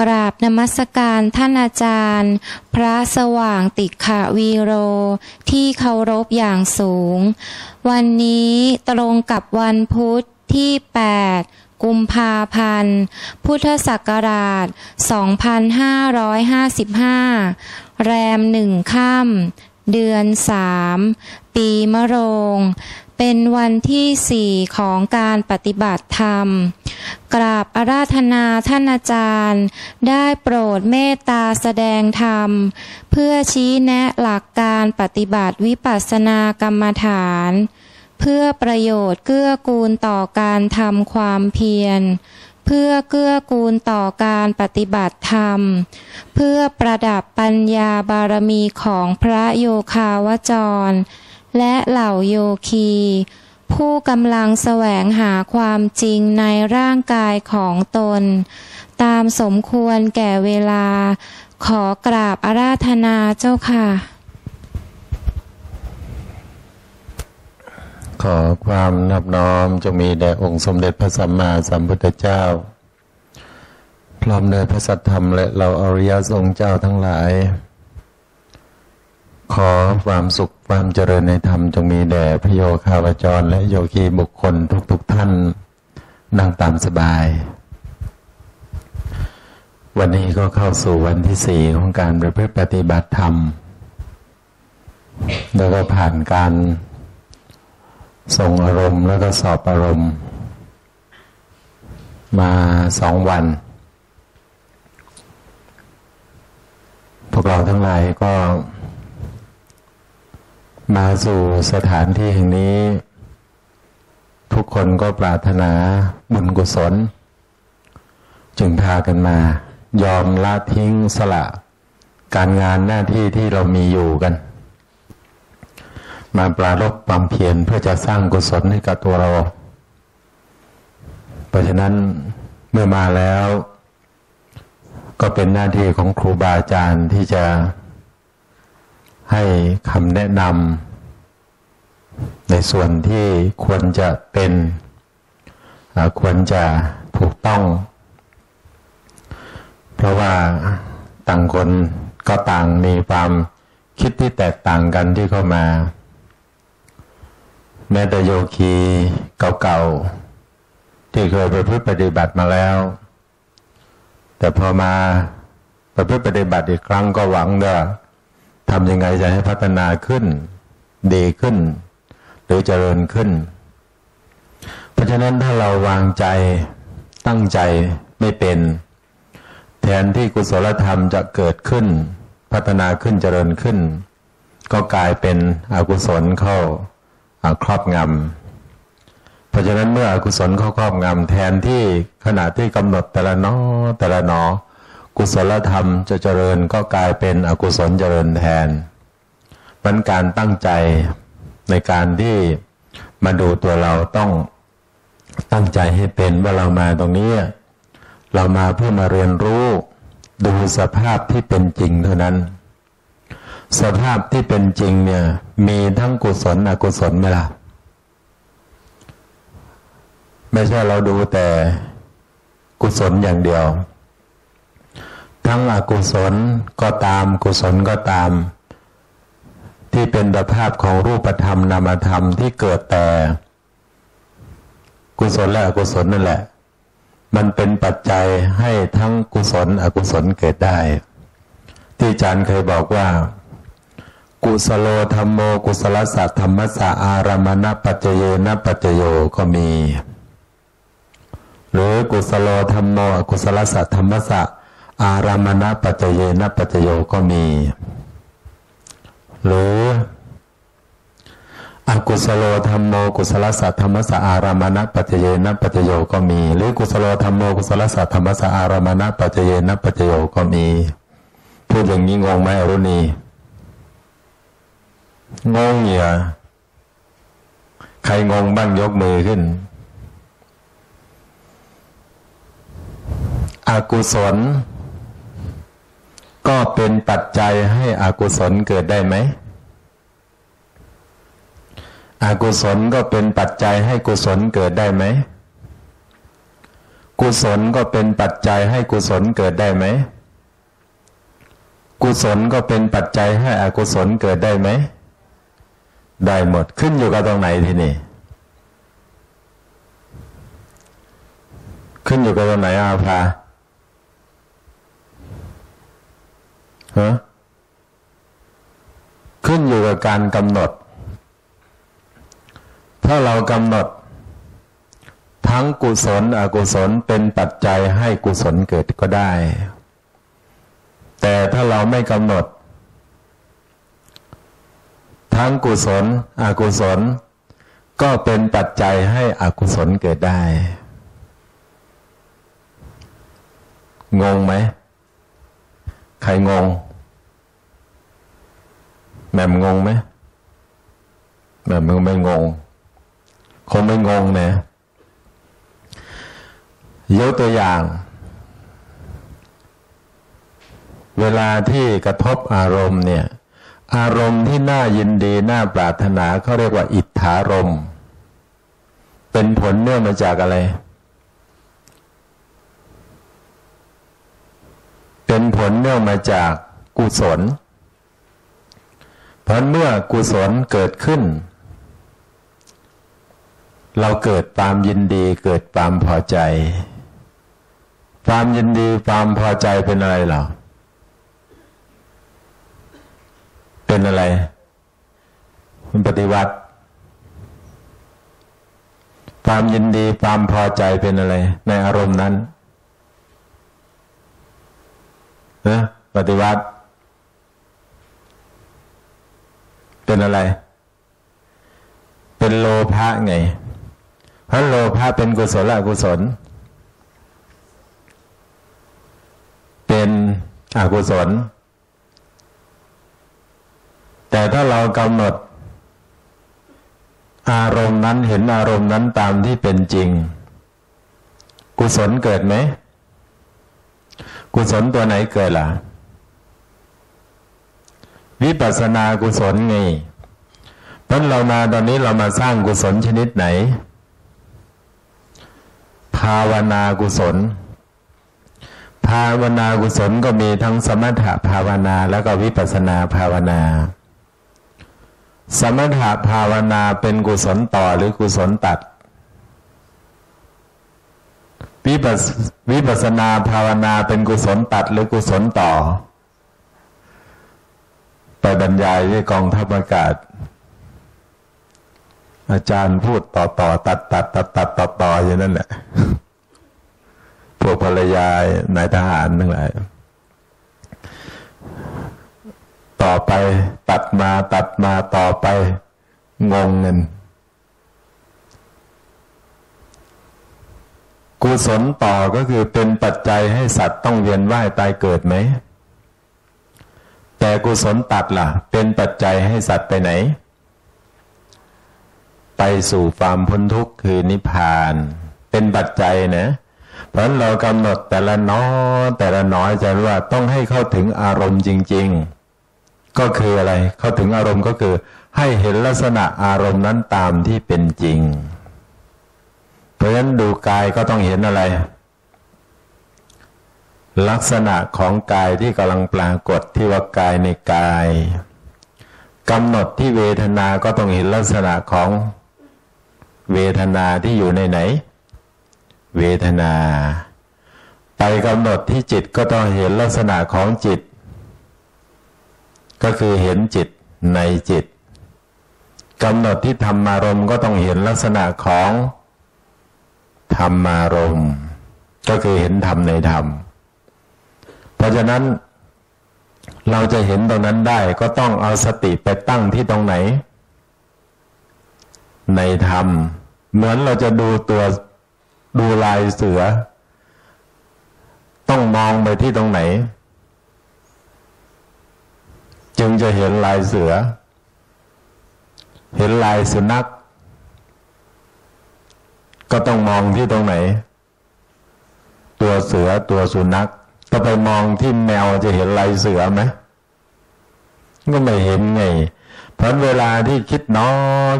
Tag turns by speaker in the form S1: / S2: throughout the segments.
S1: กราบนมัสการท่านอาจารย์ พระสว่างติขวีโร ที่เคารพอย่างสูง วันนี้ตรงกับวันพุธที่ 8 กุมภาพันธ์ พุทธศักราช 2555 แรมหนึ่งค่ำเดือนสามปีมะโรง เป็นวันที่สี่ของการปฏิบัติธรรม กราบอาราธนาท่านอาจารย์ ได้โปรดเมตตาแสดงธรรม เพื่อชี้แนะหลักการปฏิบัติวิปัสสนากรรมฐาน เพื่อประโยชน์เกื้อกูลต่อการทำความเพียร เพื่อเกื้อกูลต่อการปฏิบัติธรรม เพื่อประดับปัญญาบารมีของพระโยคาวจร และเหล่าโยคี ผู้กำลังแสวงหาความจริงในร่างกายของตน ตามสมควรแก่เวลา ขอกราบอาราธนาเจ้าค่ะ
S2: ขอความนับน้อมจงมีแด่องค์สมเด็จพระสัมมาสัมพุทธเจ้า พร้อมด้วยพระสัทธรรมและเราอริยสงฆ์เจ้าทั้งหลาย ขอความสุข ความเจริญในธรรมจงมีแด่พระโยคาวจร และโยคีบุคคลทุกๆทท่านนั่งตามสบาย วันนี้ก็เข้าสู่วันที่สี่ของการประพฤติปฏิบัติธรรม แล้วก็ผ่านการส่งอารมณ์แล้วก็สอบอารมณ์ มาสองวัน พวกเราทั้งหลายก็ มาสู่สถานที่แห่งนี้ ทุกคนก็ปรารถนาบุญกุศล จึงพากันมา ยอมละทิ้งสละ การงานหน้าที่ที่เรามีอยู่กัน มาปรารบความเพียรเพื่อจะสร้างกุศลให้กับตัวเรา เพราะฉะนั้นเมื่อมาแล้ว ก็เป็นหน้าที่ของครูบาอาจารย์ที่จะ ให้คำแนะนำในส่วนที่ควรจะเป็นควรจะถูกต้อง เพราะว่าต่างคนก็ต่างมีความคิดที่แตกต่างกันที่เข้ามา แม้แต่โยคีเก่าๆ ที่เคยไปพึ่งปฏิบัติมาแล้ว แต่พอมาไปพฤติปฏิบัติอีกครั้งก็หวังว่า ทำยังไงจะให้พัฒนาขึ้น ดีขึ้น หรือเจริญขึ้น เพราะฉะนั้นถ้าเราวางใจตั้งใจไม่เป็น แทนที่กุศลธรรมจะเกิดขึ้น พัฒนาขึ้นเจริญขึ้น ก็กลายเป็นอกุศลเข้าครอบงำเพราะฉะนั้นเมื่ออกุศลเข้าครอบงำแทนที่ขณะที่กำหนดแต่ละนอแต่ละนอ กุศลธรรมจะเจริญก็กลายเป็นอกุศลเจริญแทนมันการตั้งใจในการที่มาดูตัวเราต้องตั้งใจให้เป็นว่าเรามาตรงนี้ เรามาเพื่อมาเรียนรู้ ดูสภาพที่เป็นจริงเท่านั้น สภาพที่เป็นจริงเนี่ย มีทั้งกุศลอกุศลไหมล่ะไม่ใช่เราดูแต่กุศลอย่างเดียว ทั้งอกุศลก็ตามกุศลก็ตาม ที่เป็นสภาพของรูปธรรมนามธรรมที่เกิดแต่ กุศลและอกุศลนั่นแหละ มันเป็นปัจจัยให้ทั้งกุศลอกุศลเกิดได้ ที่อาจารย์เคยบอกว่า กุสโลธรรมโมกุสลสัตธรรมสะอารามณปัจเจเยนปัจโยก็มี หรือกุสโลธรรมโมกุสลสัตธรรมสะ อารามณปัจเจเยนปัจโยก็มี หรืออกุสโลธรรมโมกุสลสัตธรรมสะอารามณปัจเยนปัจโยก็มี หรือกุสโลธรรมโมกุสลสัตธรรมสะอารามณปัจเยนปัจโยก็มีพูดอย่างนี้งงไหมอรุณีงงเหรอใครงงบ้างยกมือขึ้น อกุศล ก็เป็นปัจจัยให้อกุศลเกิดได้ไหม อกุศลก็เป็นปัจจัยให้กุศลเกิดได้ไหม กุศลก็เป็นปัจจัยให้กุศลเกิดได้ไหม กุศลก็เป็นปัจจัยให้อกุศลเกิดได้ไหม ได้หมดขึ้นอยู่กับตรงไหนทีนี่ ขึ้นอยู่กับตรงไหนอาภา ฮะขึ้นอยู่กับการกำหนด ถ้าเรากำหนด ทั้งกุศลอกุศลเป็นปัจจัยให้กุศลเกิดก็ได้ แต่ถ้าเราไม่กำหนด ทั้งกุศลอกุศล ก็เป็นปัจจัยให้อกุศลเกิดได้ งงไหม ใครงง แม่มงงไหมแม่มไม่งง คงไม่งงเนี่ยยกตัวอย่าง เวลาที่กระทบอารมณ์เนี่ย อารมณ์ที่น่ายินดี น่าปรารถนาเขาเรียกว่า อิทธารมณ์เป็นผลเนื่องมาจากอะไร เป็นผลเนื่องมาจากกุศล เพราะเมื่อกุศลเกิดขึ้น เราเกิดความยินดีเกิดความพอใจ ความยินดีความพอใจเป็นอะไรหรอเป็นอะไรเป็นปฏิวัติ ความยินดีความพอใจเป็นอะไร ในอารมณ์นั้นนะปฏิวัติ เป็นอะไร เป็นโลภะไง เพราะโลภะเป็นกุศลอกุศล เป็นอกุศล แต่ถ้าเรากำหนด อารมณ์นั้นเห็นอารมณ์นั้นตามที่เป็นจริง กุศลเกิดไหม กุศลตัวไหนเกิดล่ะ วิปัสสนากุศลไงเพราะเรามาตอนนี้เรามาสร้างกุศลชนิดไหน ภาวนากุศล ภาวนากุศลก็มีทั้งสมถะภาวนาแล้วก็วิปัสสนาภาวนา สมถะภาวนาเป็นกุศลต่อหรือกุศลตัดวิปัสวิปัสนาภาวนาเป็นกุศลตัดหรือกุศลต่อ ไปบรรยายที่กองทัพอากาศ อาจารย์พูดต่อต่อตัดตัดตัดตัดต่อต่ออย่างนั้นแหละพวกภรรยานายทหารทั้งหลายต่อไปตัดมาตัดมาต่อไปงงเงินกุศลต่อก็คือเป็นปัจจัยให้สัตว์ต้องเวียนว่ายตายเกิดไหม แต่กุศลตัดละ่ะ เป็นปัจจัยให้สัตว์ไปไหน ไปสู่ความพ้นทุกข์คือนิพพาน เป็นปัจจัยนะ เพราะเรากำหนดแต่ละน้อแต่ละน้อยจะรู้ว่าต้องให้เข้าถึงอารมณ์จริง ๆ ก็คืออะไร เข้าถึงอารมณ์ก็คือ ให้เห็นลักษณะอารมณ์นั้นตามที่เป็นจริง เพราะฉะนั้นดูกายก็ต้องเห็นอะไร ลักษณะของกายที่กำลังปรากฏที่ว่ากายในกายกำหนดที่เวทนาก็ต้องเห็นลักษณะของเวทนาที่อยู่ในไหน เวทนา ไปกำหนดที่จิตก็ต้องเห็นลักษณะของจิต ก็คือเห็นจิตในจิตกำหนดที่ธรรมารมก็ต้องเห็นลักษณะของธรรมารมก็คือเห็นธรรมในธรรม เพราะฉะนั้นเราจะเห็นตรงนั้นได้ก็ต้องเอาสติไปตั้งที่ตรงไหน ในธรรม เหมือนเราจะดูตัวดูลายเสือ ต้องมองไปที่ตรงไหน จึงจะเห็นลายเสือ เห็นลายสุนัข ก็ต้องมองที่ตรงไหน ตัวเสือตัวสุนัข ถ้าไปมองที่แมวจะเห็นลายเสือไหมก็ไม่เห็นไง เพราะเวลาที่คิดหนอ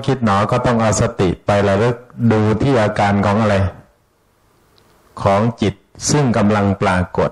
S2: คิดหนอก็ต้องเอาสติไประลึกดูที่อาการของอะไรขของจิตซึ่งกำลังปรากฏ